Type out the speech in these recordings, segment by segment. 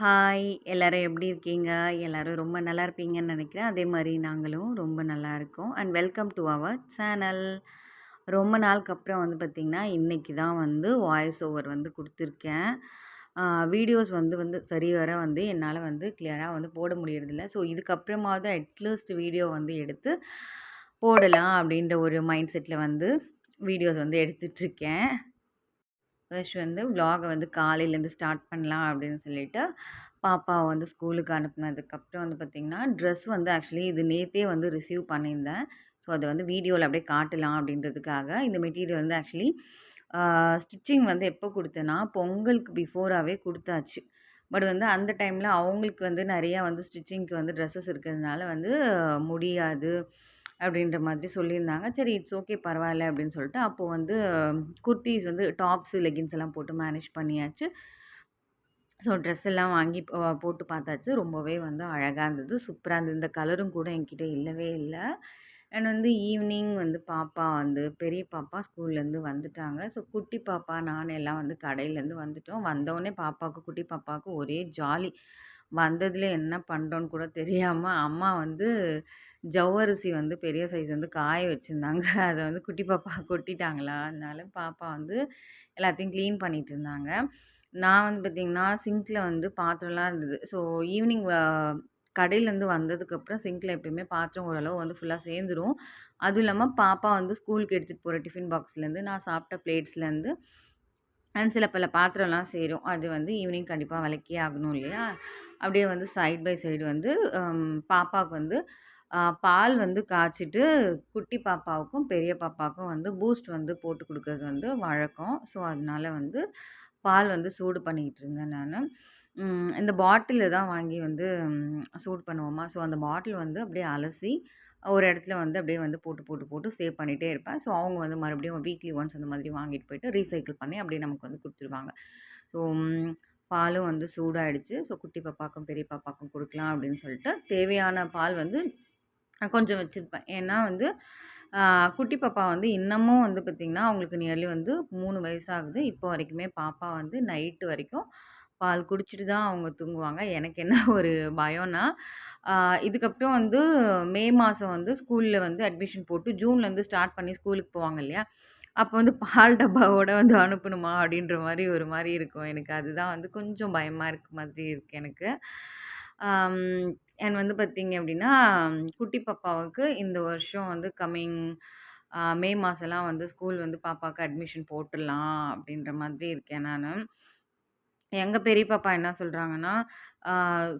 Hi எல்லோரும் எப்படி இருக்கீங்க? எல்லோரும் ரொம்ப நல்லா இருப்பீங்கன்னு நினைக்கிறேன். அதே மாதிரி நாங்களும் ரொம்ப நல்லா இருக்கோம். And welcome to our channel ரொம்ப நாளுக்கு அப்புறம் வந்து பார்த்திங்கன்னா இன்றைக்கி தான் வந்து வாய்ஸ் ஓவர் வந்து கொடுத்துருக்கேன். வீடியோஸ் வந்து வந்து சரி வர வந்து என்னால் வந்து கிளியராக வந்து போட முடியறதில்ல. ஸோ இதுக்கப்புறமாவது அட்லீஸ்ட் வீடியோ வந்து எடுத்து போடலாம் அப்படின்ற ஒரு மைண்ட் செட்டில் வந்து வீடியோஸ் வந்து எடுத்துட்ருக்கேன் ஃபர்ஸ்ட் வந்து விலாகை வந்து காலையிலேருந்து ஸ்டார்ட் பண்ணலாம் அப்படின்னு சொல்லிட்டு பாப்பாவை வந்து ஸ்கூலுக்கு அனுப்புனதுக்கப்புறம் வந்து பார்த்திங்கன்னா ட்ரெஸ் வந்து ஆக்சுவலி இது நேற்றே வந்து ரிசீவ் பண்ணியிருந்தேன். ஸோ அதை வந்து வீடியோவில் அப்படியே காட்டலாம் அப்படின்றதுக்காக இந்த மெட்டீரியல் வந்து ஆக்சுவலி ஸ்டிச்சிங் வந்து எப்போ கொடுத்தேன்னா பொங்கலுக்கு பிஃபோராகவே கொடுத்தாச்சு. பட் வந்து அந்த டைமில் அவங்களுக்கு வந்து நிறையா வந்து ஸ்டிச்சிங்க்கு வந்து ட்ரெஸ்ஸஸ் இருக்கிறதுனால வந்து முடியாது. அப்படின்ற மாதிரி சொல்லியிருந்தாங்க. சரி இட்ஸ் ஓகே பரவாயில்ல அப்படின்னு சொல்லிட்டு அப்போது வந்து குர்த்திஸ் வந்து டாப்ஸு லெகின்ஸ் எல்லாம் போட்டு மேனேஜ் பண்ணியாச்சு. ஸோ ட்ரெஸ் எல்லாம் வாங்கி போட்டு பார்த்தாச்சு. ரொம்பவே வந்து அழகாக இருந்தது. சூப்பராக இருந்தது. இந்த கலரும் கூட என்கிட்ட இல்லவே இல்லை. அண்ட் வந்து ஈவினிங் வந்து பாப்பா வந்து பெரிய பாப்பா ஸ்கூல்லேருந்து வந்துட்டாங்க. ஸோ குட்டி பாப்பா நான் எல்லாம் வந்து கடையிலேருந்து வந்துட்டோம். வந்தோடனே பாப்பாவுக்கு குட்டி பாப்பாவுக்கு ஒரே ஜாலி. வந்ததில் என்ன பண்ணுறோன்னு கூட தெரியாமல் அம்மா வந்து ஜவ்வரிசி வந்து பெரிய சைஸ் வந்து காய வச்சுருந்தாங்க. அதை வந்து குட்டி பாப்பா கொட்டிட்டாங்களா? அதனால பாப்பா வந்து எல்லாத்தையும் க்ளீன் பண்ணிகிட்டு இருந்தாங்க. நான் வந்து பார்த்திங்கன்னா சிங்க்கில் வந்து பாத்திரம்லாம் இருந்தது. ஸோ ஈவினிங் கடையிலேருந்து வந்ததுக்கப்புறம் சிங்க்கில் எப்பயுமே பாத்திரம் ஓரளவு வந்து ஃபுல்லாக சேர்ந்துடும் அதுவும் இல்லாமல் பாப்பா வந்து ஸ்கூலுக்கு எடுத்துகிட்டு போகிற டிஃபின் பாக்ஸ்லேருந்து நான் சாப்பிட்ட பிளேட்ஸ்லேருந்து அண்ட் சில பல பாத்திரம்லாம் சேரும். அது வந்து ஈவினிங் கண்டிப்பாக விளக்கே ஆகணும் இல்லையா? அப்படியே வந்து சைட் பை சைடு வந்து பாப்பாவுக்கு வந்து பால் வந்து காய்ச்சிட்டு குட்டி பாப்பாவுக்கும் பெரிய பாப்பாவுக்கும் வந்து பூஸ்ட் வந்து போட்டு கொடுக்குறது வந்து வழக்கம். ஸோ அதனால வந்து பால் வந்து சூடு பண்ணிக்கிட்டு இருந்தேன் நான். இந்த பாட்டிலு தான் வாங்கி வந்து சூடு பண்ணுவோமா? ஸோ அந்த பாட்டில் வந்து அப்படியே அலசி ஒரு இடத்துல வந்து அப்படியே வந்து போட்டு போட்டு போட்டு சேவ் பண்ணிகிட்டே இருப்பேன். ஸோ அவங்க வந்து மறுபடியும் வீக்லி ஒன்ஸ் அந்த மாதிரி வாங்கிட்டு போயிட்டு ரீசைக்கிள் பண்ணி அப்படியே நமக்கு வந்து கொடுத்துருவாங்க. ஸோ பாலும் வந்து சூடாகிடுச்சு ஸோ குட்டி பாப்பாக்கும் பெரிய பாப்பாக்கும் கொடுக்கலாம் அப்படின்னு சொல்லிட்டு தேவையான பால் வந்து கொஞ்சம் வச்சுருப்பேன். ஏன்னா வந்து குட்டி பாப்பா வந்து இன்னமும் வந்து பார்த்திங்கன்னா அவங்களுக்கு நியர்லி வந்து மூணு வயசாகுது. இப்போ வரைக்குமே பாப்பா வந்து நைட்டு வரைக்கும் பால் குடிச்சிட்டு தான் அவங்க தூங்குவாங்க. எனக்கு என்ன ஒரு பயம்னா இதுக்கப்புறம் வந்து மே மாதம் வந்து ஸ்கூலில் வந்து அட்மிஷன் போட்டு ஜூன்லேருந்து ஸ்டார்ட் பண்ணி ஸ்கூலுக்கு போவாங்க இல்லையா? அப்போ வந்து பால் டப்பாவோட வந்து அனுப்பணுமா? அப்படின்ற மாதிரி ஒரு மாதிரி இருக்கும் எனக்கு. அதுதான் வந்து கொஞ்சம் பயமாக இருக்க மாதிரி இருக்குது எனக்கு. அண்ட் வந்து பார்த்திங்க அப்படின்னா குட்டி பாப்பாவுக்கு இந்த வருஷம் வந்து கம்மிங் மே மாதம்லாம் வந்து ஸ்கூல் வந்து பாப்பாவுக்கு அட்மிஷன் போட்டுடலாம் அப்படின்ற மாதிரி இருக்கேன் நான். எங்கள் பெரிய பாப்பா என்ன சொல்கிறாங்கன்னா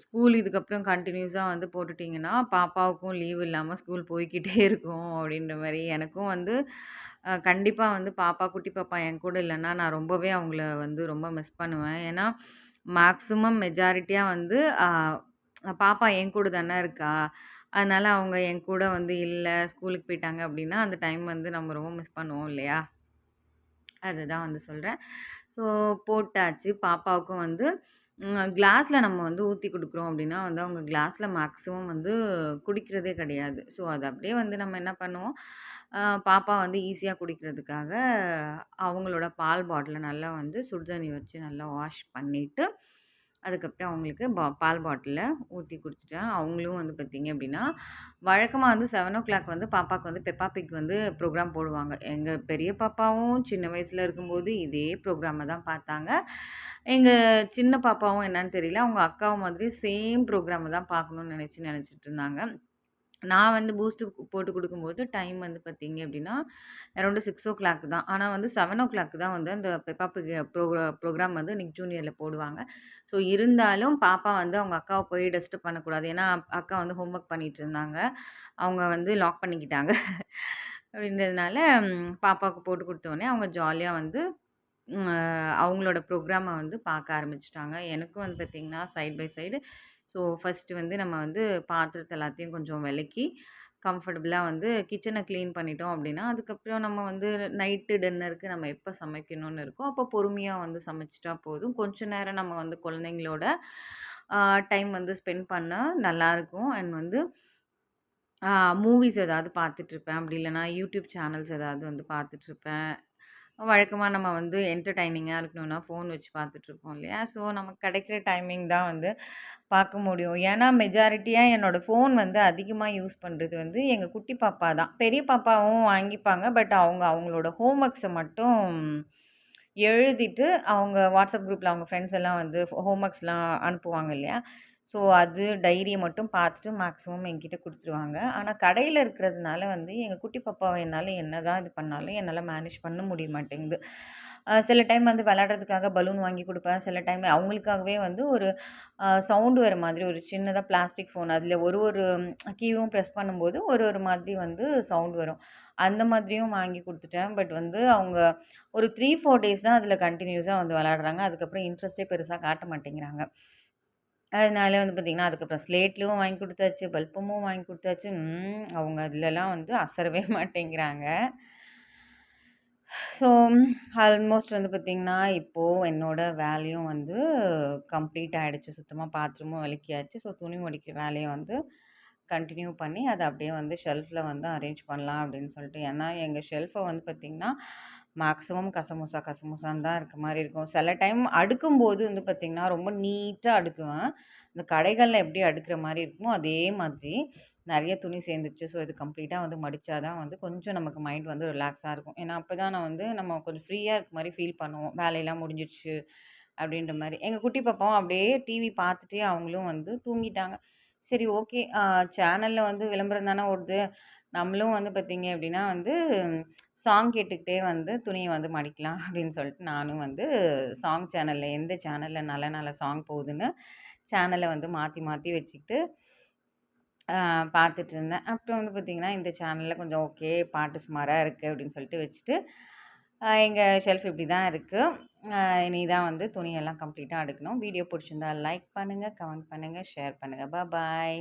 ஸ்கூல் இதுக்கப்புறம் கண்டினியூஸாக வந்து போட்டுட்டிங்கன்னா பாப்பாவுக்கும் லீவ் இல்லாமல் ஸ்கூல் போய்க்கிட்டே இருக்கும் அப்படின்ற மாதிரி எனக்கும் வந்து கண்டிப்பாக வந்து பாப்பா குட்டி பாப்பா என் கூட இல்லைன்னா நான் ரொம்பவே அவங்கள வந்து ரொம்ப மிஸ் பண்ணுவேன். ஏன்னா மேக்ஸிமம் மெஜாரிட்டியாக வந்து பாப்பா என் கூட தானே இருக்கா? அதனால் அவங்க என் கூட வந்து இல்லை ஸ்கூலுக்கு போயிட்டாங்க அப்படின்னா அந்த டைம் வந்து நம்ம ரொம்ப மிஸ் பண்ணுவோம் இல்லையா? அதுதான் வந்து சொல்கிறேன் ஸோ போட்டாச்சு. பாப்பாவுக்கும் வந்து கிளாஸில் நம்ம வந்து ஊற்றி கொடுக்குறோம் அப்படின்னா வந்து அவங்க கிளாஸில் மேக்ஸிமம் வந்து குடிக்கிறதே கிடையாது. ஸோ அது அப்படியே வந்து நம்ம என்ன பண்ணுவோம்? பாப்பா வந்து ஈஸியாக குடிக்கிறதுக்காக அவங்களோட பால் பாட்டிலை நல்லா வந்து சுடுதண்ணி வச்சு நல்லா வாஷ் பண்ணிவிட்டு அதுக்கப்புறம் அவங்களுக்கு பா பால் பாட்டிலில் ஊற்றி கொடுத்துட்டேன் அவங்களும் வந்து பார்த்திங்க அப்படின்னா வழக்கமாக வந்து செவன் ஓ கிளாக் வந்து பாப்பாவுக்கு வந்து பெப்பா பிக் வந்து ப்ரோக்ராம் போடுவாங்க. எங்கள் பெரிய பாப்பாவும் சின்ன வயசில் இருக்கும்போது இதே ப்ரோக்ராமை தான் பார்த்தாங்க. எங்கள் சின்ன பாப்பாவும் என்னன்னு தெரியல அவங்க அக்காவும் மாதிரி சேம் ப்ரோக்ராமை தான் பார்க்கணுன்னு நினச்சி நினச்சிட்டு இருந்தாங்க. நான் வந்து பூஸ்ட்டு போட்டு கொடுக்கும்போது டைம் வந்து பார்த்தீங்க அப்படின்னா அரௌண்டு சிக்ஸ் ஓ கிளாக் தான். ஆனால் வந்து செவன் ஓ கிளாக் தான் வந்து அந்த பெப்பாப்பு பிக் ப்ரோக்ரா ப்ரோக்ராம் வந்து நிக் ஜூனியரில் போடுவாங்க. ஸோ இருந்தாலும் பாப்பா வந்து அவங்க அக்காவை போய் டெஸ்ட்டு பண்ணக்கூடாது. ஏன்னா அக்கா வந்து ஹோம் ஒர்க் பண்ணிகிட்டு இருந்தாங்க. அவங்க வந்து லாக் பண்ணிக்கிட்டாங்க. அப்படின்றதுனால பாப்பாவுக்கு போட்டு கொடுத்தோடனே அவங்க ஜாலியாக வந்து அவங்களோட ப்ரோக்ராமை வந்து பார்க்க ஆரம்பிச்சிட்டாங்க. எனக்கும் வந்து பார்த்திங்கன்னா side by side so first வந்து நம்ம வந்து பாத்திரத்தை எல்லாத்தையும் கொஞ்சம் விலக்கி கம்ஃபர்டபுளாக வந்து கிச்சனை க்ளீன் பண்ணிட்டோம் அப்படின்னா அதுக்கப்புறம் நம்ம வந்து நைட்டு டின்னருக்கு நம்ம எப்போ சமைக்கணும்னு இருக்கோ அப்போ பொறுமையாக வந்து சமைச்சிட்டா போதும். கொஞ்ச நேரம் நம்ம வந்து குழந்தைங்களோட டைம் வந்து ஸ்பெண்ட் பண்ணால் நல்லாயிருக்கும் அண்ட் வந்து மூவிஸ் ஏதாவது பார்த்துட்ருப்பேன் அப்படி இல்லைனா யூடியூப் சேனல்ஸ் ஏதாவது வந்து பார்த்துட்ருப்பேன் வழக்கமாக நம்ம வந்து என்டர்டைனிங்காக இருக்கணும்னா ஃபோன் வச்சு பார்த்துட்ருப்போம் இல்லையா? ஸோ நமக்கு கிடைக்கிற டைமிங் தான் வந்து பார்க்க முடியும். ஏன்னா மெஜாரிட்டியாக என்னோடய ஃபோன் வந்து அதிகமாக யூஸ் பண்ணுறது வந்து எங்கள் குட்டி பாப்பா தான். பெரிய பாப்பாவும் வாங்கிப்பாங்க. பட் அவங்க அவங்களோட ஹோம் ஒர்க்ஸை மட்டும் எழுதிட்டு அவங்க வாட்ஸ்அப் குரூப்பில் அவங்க ஃப்ரெண்ட்ஸ் எல்லாம் வந்து ஹோம் ஒர்க்ஸ்லாம் அனுப்புவாங்க இல்லையா? ஸோ அது டைரியை மட்டும் பார்த்துட்டு மேக்ஸிமம் என்கிட்ட கொடுத்துருவாங்க. ஆனால் கடையில் இருக்கிறதுனால வந்து எங்கள் குட்டி பாப்பாவை என்னால் என்ன தான் இது பண்ணாலும் என்னால் மேனேஜ் பண்ண முடிய மாட்டேங்குது. சில டைம் வந்து விளாட்றதுக்காக பலூன் வாங்கி கொடுப்பேன். சில டைம் அவங்களுக்காகவே வந்து ஒரு சவுண்டு வர மாதிரி ஒரு சின்னதாக பிளாஸ்டிக் ஃபோன் அதில் ஒரு ஒரு கீவும் ப்ரெஸ் பண்ணும்போது ஒரு ஒரு மாதிரி வந்து சவுண்ட் வரும். அந்த மாதிரியும் வாங்கி கொடுத்துட்டேன். பட் வந்து அவங்க ஒரு த்ரீ ஃபோர் டேஸ் தான் அதில் கண்டினியூஸாக வந்து விளாட்றாங்க அதுக்கப்புறம் இன்ட்ரெஸ்ட்டே பெருசாக காட்ட மாட்டேங்கிறாங்க. அதனால வந்து பார்த்திங்கன்னா அதுக்கப்புறம் ஸ்லேட்லேயும் வாங்கி கொடுத்தாச்சு பல்பமும் வாங்கி கொடுத்தாச்சு. அவங்க அதிலலாம் வந்து அசரவே மாட்டேங்கிறாங்க. ஸோ ஆல்மோஸ்ட் வந்து பார்த்திங்கன்னா இப்போது என்னோடய வேலையும் வந்து கம்ப்ளீட் ஆகிடுச்சு சுத்தமாக பாத்ரூமும் விளக்கியாச்சு ஸோ துணி முடிக்கிற வேலையை வந்து கண்டினியூ பண்ணி அதை அப்படியே வந்து ஷெல்ஃபில் வந்து அரேஞ்ச் பண்ணலாம் அப்படின்னு சொல்லிட்டு. ஏன்னா எங்கள் ஷெல்ஃபை வந்து பார்த்திங்கன்னா மேக்ஸிமம் கசமுசா கசமுசான்னு தான் இருக்க மாதிரி இருக்கும். சில டைம் அடுக்கும்போது வந்து பார்த்திங்கன்னா ரொம்ப நீட்டாக அடுக்குவேன். இந்த கடைகளில் எப்படி அடுக்கிற மாதிரி இருக்குமோ அதே மாதிரி நிறைய துணி சேர்ந்துருச்சு. ஸோ இது கம்ப்ளீட்டாக வந்து மடித்தா தான் வந்து கொஞ்சம் நமக்கு மைண்ட் வந்து ரிலாக்ஸாக இருக்கும். ஏன்னா அப்போ தான் நான் வந்து நம்ம கொஞ்சம் ஃப்ரீயாக இருக்க மாதிரி ஃபீல் பண்ணுவோம். வேலையெல்லாம் முடிஞ்சிடுச்சு அப்படின்ற மாதிரி. எங்கள் குட்டி பாப்பாவும் அப்படியே டிவி பார்த்துட்டே அவங்களும் வந்து தூங்கிட்டாங்க. சரி ஓகே சேனலில் வந்து விளம்பரம் தானே ஓடுது. நம்மளும் வந்து பார்த்திங்க அப்படின்னா வந்து சாங் கேட்டுக்கிட்டே வந்து துணியை வந்து மடிக்கலாம் அப்படின்னு சொல்லிட்டு நானும் வந்து சாங் சேனலில் எந்த சேனலில் நல்ல நல்ல சாங் போகுதுன்னு சேனலை வந்து மாற்றி மாற்றி வச்சுக்கிட்டு பார்த்துட்டு இருந்தேன். அப்புறம் வந்து பார்த்திங்கன்னா இந்த சேனலில் கொஞ்சம் ஓகே பாட்டு சுமாராக இருக்குது அப்படின்னு சொல்லிட்டு வச்சுட்டு எங்கள் ஷெல்ஃப் இப்படி தான் இருக்குது இனி தான் வந்து துணியெல்லாம் கம்ப்ளீட்டாக அடுக்கணும். வீடியோ பிடிச்சிருந்தா லைக் பண்ணுங்கள் கமெண்ட் பண்ணுங்கள் ஷேர் பண்ணுங்கள் பாய்